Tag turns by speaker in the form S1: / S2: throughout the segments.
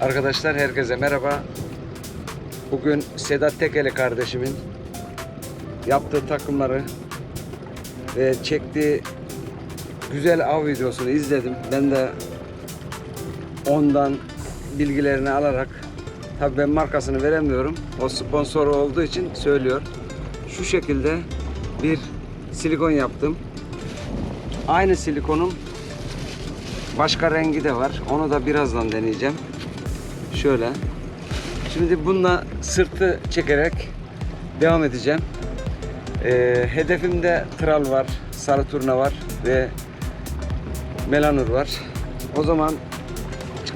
S1: Arkadaşlar herkese merhaba. Bugün Sedat Tekeli kardeşimin yaptığı takımları ve çektiği güzel av videosunu izledim. Ben de ondan bilgilerini alarak tabii ben markasını veremiyorum. O sponsor olduğu için söylüyor. Şu şekilde bir silikon yaptım. Aynı silikonun başka rengi de var. Onu da birazdan deneyeceğim. Şöyle. Şimdi bununla sırtı çekerek devam edeceğim. Ee, hedefimde tral var, sarı turna var ve melanur var. O zaman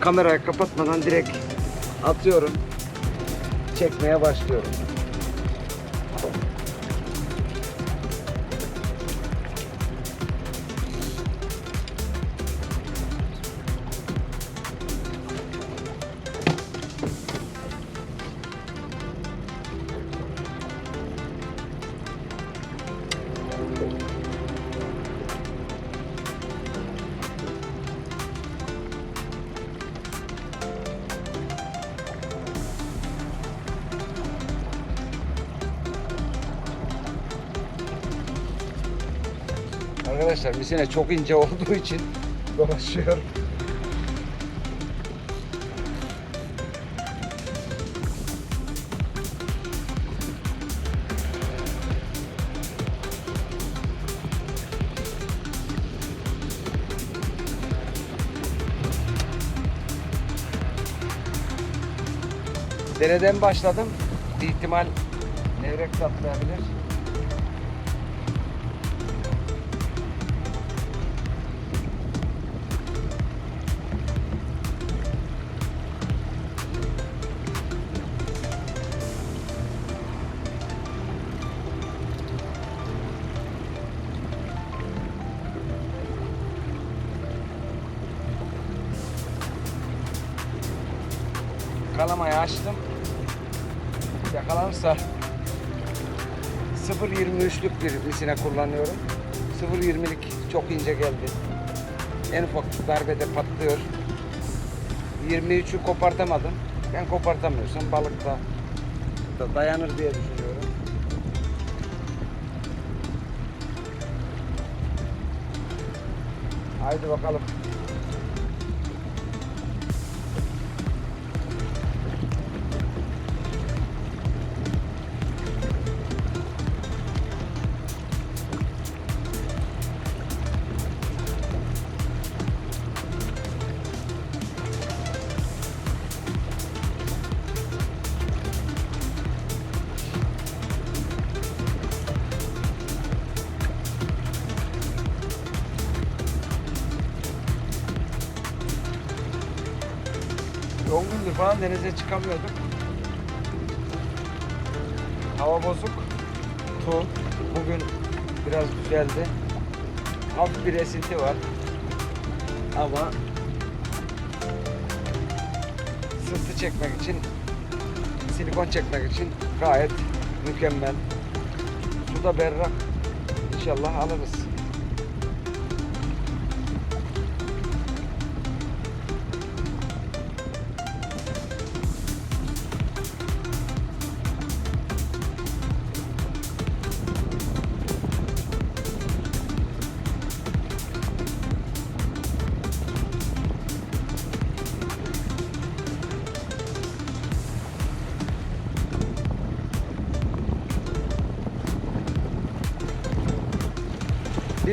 S1: kamerayı kapatmadan direkt atıyorum. Çekmeye başlıyorum. Arkadaşlar misine çok ince olduğu için dolaşıyor. Dereden başladım. Bir ihtimal levrek patlayabilir. Kalamayı açtım. Yakalanırsa 0.23'lük bir misine kullanıyorum. 0.20'lik çok ince geldi. En ufak darbede patlıyor. 23'ü kopartamadım. Ben kopartamıyorsam balık da, da dayanır diye düşünüyorum. Haydi bakalım. Yoğun gündür falan denize çıkamıyorduk. Hava bozuk. Tu. Bugün biraz düzeldi. Hafif bir esinti var. Ama sırtı çekmek için, silikon çekmek için gayet mükemmel. Su da berrak. İnşallah alırız.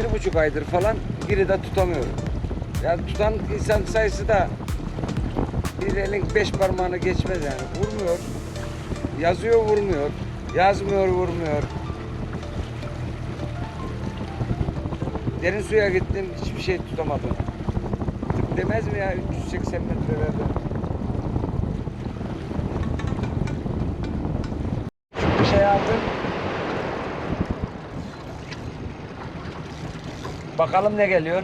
S1: Bir buçuk aydır falan biri de tutamıyorum. Yani tutan insan sayısı da bir elin beş parmağını geçmez yani. Vurmuyor. Yazıyor vurmuyor. Yazmıyor vurmuyor. Derin suya gittim hiçbir şey tutamadım. Demez mi ya 380 metrelerde? Bir şey aldım. Bakalım ne geliyor.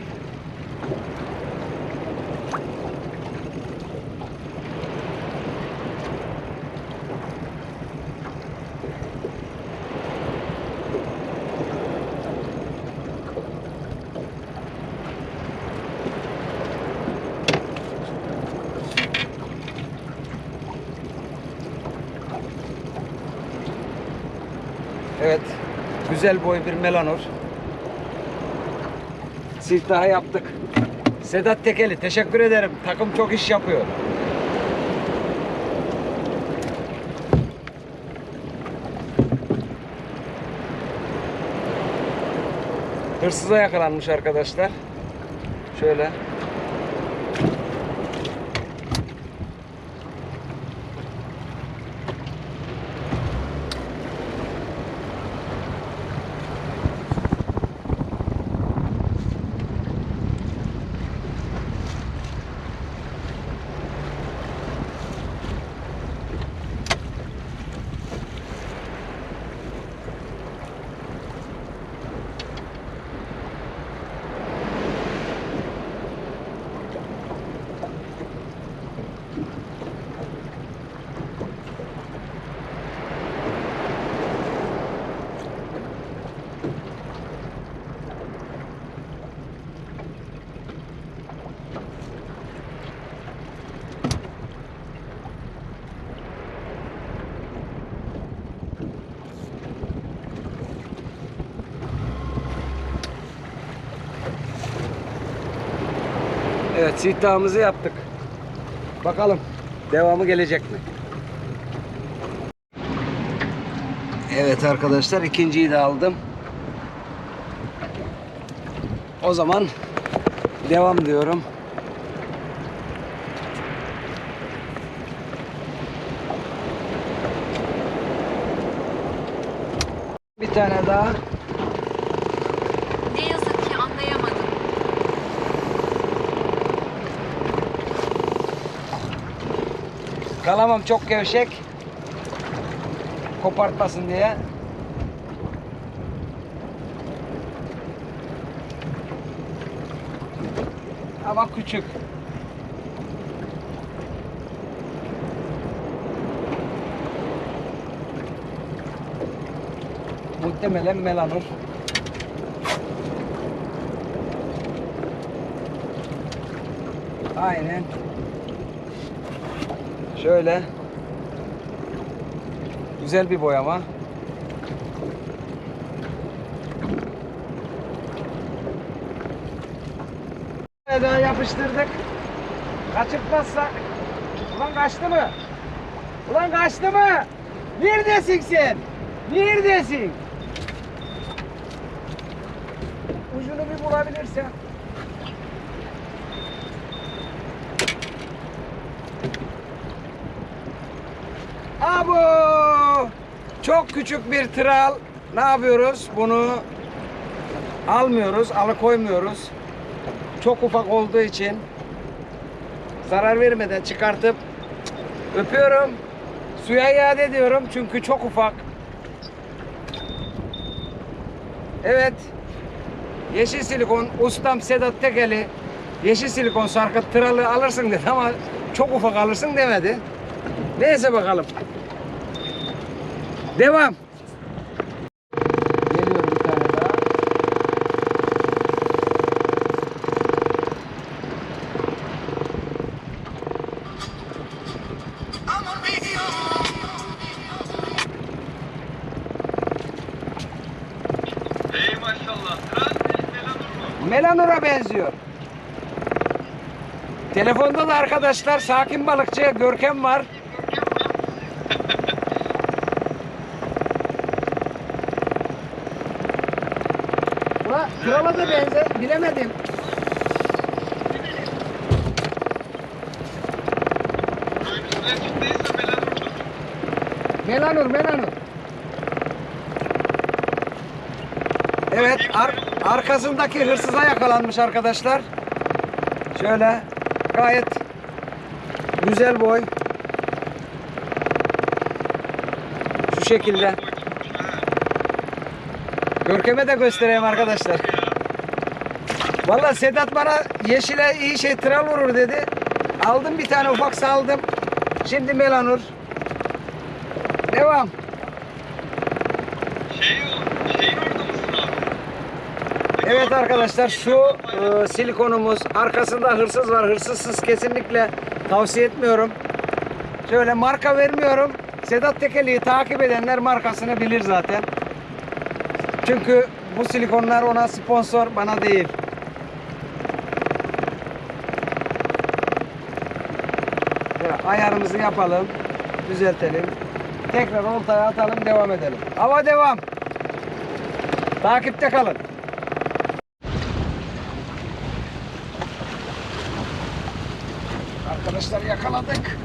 S1: Evet. Güzel boy bir melanur. Siftahı yaptık. Sedat Tekeli teşekkür ederim. Takım çok iş yapıyor. Hırsıza yakalanmış arkadaşlar. Şöyle. Evet siftahımızı yaptık. Bakalım devamı gelecek mi? Evet arkadaşlar ikinciyi de aldım. O zaman devam diyorum. Bir tane daha. Kalamam çok gevşek. Kopartmasın diye. Ama küçük. Muhtemelen melanur. Aynen. Şöyle. Güzel bir boyama. Daha yapıştırdık. Kaçırtmazsak. Ulan kaçtı mı? Ulan kaçtı mı? Neredesin sen? Neredesin? Ucunu bir bulabilirsen. Abo! Çok küçük bir tral. Ne yapıyoruz? Bunu almıyoruz, alıkoymuyoruz. Çok ufak olduğu için zarar vermeden çıkartıp öpüyorum. Suya iade ediyorum çünkü çok ufak. Evet. Yeşil silikon ustam Sedat Tekeli yeşil silikon sarkıt tralı alırsın dedi ama çok ufak alırsın demedi. Neyse bakalım. Devam. Geliyor bir tane daha.
S2: Ey maşallah.
S1: Melanur'a benziyor. Telefonda da arkadaşlar sakin balıkçı Görkem var. krala da benzer. Bilemedim. Melanur, Melanur. Evet, ar- arkasındaki hırsıza yakalanmış arkadaşlar. Şöyle gayet güzel boy. Şu şekilde. Görkem'e de göstereyim arkadaşlar. Vallahi Sedat bana yeşile iyi şey tral vurur dedi. Aldım bir tane ufak saldım. Şimdi Melanur. Devam.
S2: Şey o, şeyin orada mısın abi?
S1: Evet arkadaşlar şu e, silikonumuz arkasında hırsız var. Hırsızsız kesinlikle tavsiye etmiyorum. Şöyle marka vermiyorum. Sedat Tekeli'yi takip edenler markasını bilir zaten. Çünkü bu silikonlar ona sponsor, bana değil. Ayarımızı yapalım, düzeltelim. Tekrar oltaya atalım, devam edelim. Hava devam. Takipte kalın. Arkadaşlar yakaladık.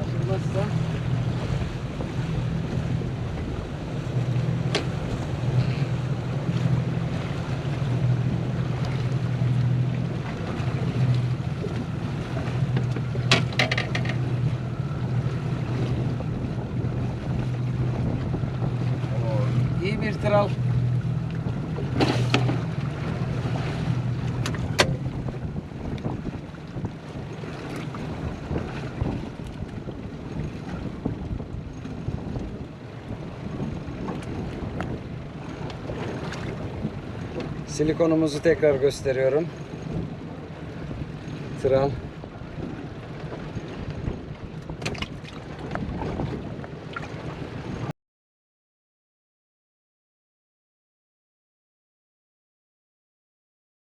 S1: Açılmazsa Oo, İyi bir tral. Silikonumuzu tekrar gösteriyorum. Tral